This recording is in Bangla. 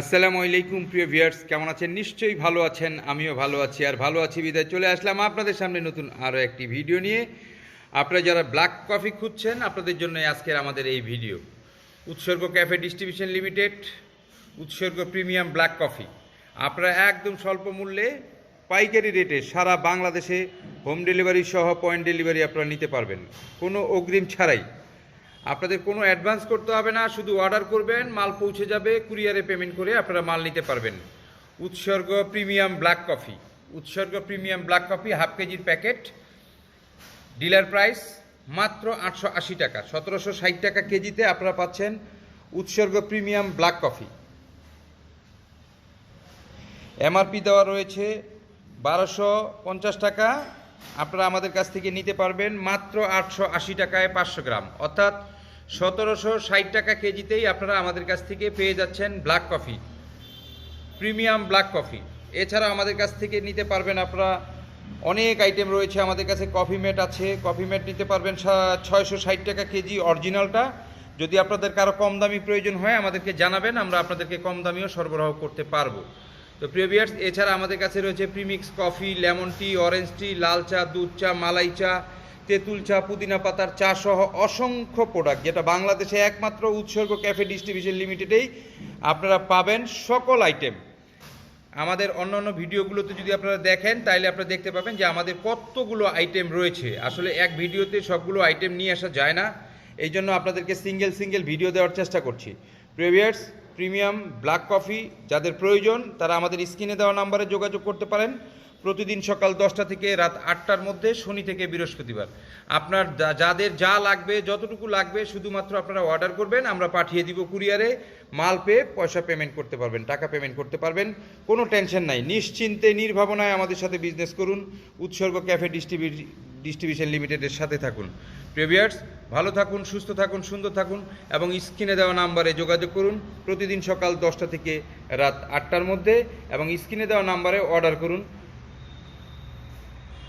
আসসালামু আলাইকুম, প্রিয় ভিউয়ার্স। কেমন আছেন? নিশ্চয়ই ভালো আছেন, আমিও ভালো আছি, আর ভালো আছি। বিদায় চলে আসলাম আপনাদের সামনে নতুন আরও একটি ভিডিও নিয়ে। আপনারা যারা ব্ল্যাক কফি খুঁজছেন, আপনাদের জন্য আজকের আমাদের এই video. Utsargo cafe distribution limited, Utsargo premium black coffee. আপনারা একদম স্বল্প মূল্যে পাইকারি রেটে সারা বাংলাদেশে হোম ডেলিভারি সহ পয়েন্ট ডেলিভারি আপনারা নিতে পারবেন। কোনো অগ্রিম ছাড়াই। আপনাদের কোনো অ্যাডভান্স করতে হবে না, শুধু অর্ডার করবেন, মাল পৌঁছে যাবে কুরিয়ারে পেমেন্ট করে আপনারা মাল নিতে পারবেন। Utsargo premium black coffee Utsargo premium black coffee half কেজির প্যাকেট ডিলার প্রাইস মাত্র আটশো আশি টাকা, সতেরোশো ষাট টাকা কেজিতে আপনারা পাচ্ছেন উৎসর্গ প্রিমিয়াম ব্ল্যাক কফি এমআরপি দেওয়া রয়েছে বারোশো পঞ্চাশ টাকা, আপনারা আমাদের কাছ থেকে নিতে পারবেন মাত্র আটশো আশি টাকায় পাঁচশো গ্রাম। অর্থাৎ সতেরোশো ষাট টাকা কেজিতেই আপনারা আমাদের কাছ থেকে পেয়ে যাচ্ছেন black coffee, premium black coffee. এছাড়া আমাদের কাছ থেকে নিতে পারবেন আপনারা অনেক আইটেম রয়েছে আমাদের কাছে। কফি মেট আছে, কফি মেট নিতে পারবেন ছয়শো ষাট টাকা কেজি অরিজিনালটা। যদি আপনাদের কারও কম দামি প্রয়োজন হয়, আমাদেরকে জানাবেন, আমরা আপনাদেরকে কম দামিও সরবরাহ করতে পারব। তো প্রিয় ভিউয়ার্স, এছাড়া আমাদের কাছে রয়েছে premix coffee, lemon tea, orange tea, লাল চা, দুধ চা, মালাই চা তেঁতুল চা, পুদিনা পাতার চা সহ অসংখ্য প্রোডাক্ট যেটা বাংলাদেশে একমাত্র উৎসর্গ ক্যাফে ডিস্ট্রিবিউশন লিমিটেডেই আপনারা পাবেন সকল আইটেম আমাদের অন্যান্য ভিডিওগুলোতে যদি আপনারা দেখেন তাহলে আপনারা দেখতে পাবেন যে আমাদের কতগুলো আইটেম রয়েছে। আসলে এক ভিডিওতে সবগুলো আইটেম নিয়ে আসা যায় না। এই জন্য আপনাদেরকে সিঙ্গেল সিঙ্গেল ভিডিও দেওয়ার চেষ্টা করছি। প্রিভিয়ার্স প্রিমিয়াম ব্ল্যাক কফি যাদের প্রয়োজন, তারা আমাদের স্ক্রিনে দেওয়া নাম্বারে যোগাযোগ করতে পারেন। প্রতিদিন সকাল দশটা থেকে রাত আটটার মধ্যে শনি থেকে বৃহস্পতিবার। আপনার যাদের যা লাগবে, যতটুকু লাগবে, শুধুমাত্র আপনারা অর্ডার করবেন, আমরা পাঠিয়ে দিব কুরিয়ারে। মাল পেয়ে পয়সা পেমেন্ট করতে পারবেন, টাকা পেমেন্ট করতে পারবেন। কোনো টেনশন নাই। নিশ্চিন্তে, নির্ভাবনায় আমাদের সাথে বিজনেস করুন। উৎসর্গ ক্যাফে ডিস্ট্রিবিউ ডিস্ট্রিবিউশন লিমিটেডের সাথে থাকুন। প্রিভিয়ার্স ভালো থাকুন, সুস্থ থাকুন, সুন্দর থাকুন এবং স্ক্রিনে দেওয়া নাম্বারে যোগাযোগ করুন। প্রতিদিন সকাল দশটা থেকে রাত আটটার মধ্যে এবং স্ক্রিনে দেওয়া নাম্বারে অর্ডার করুন।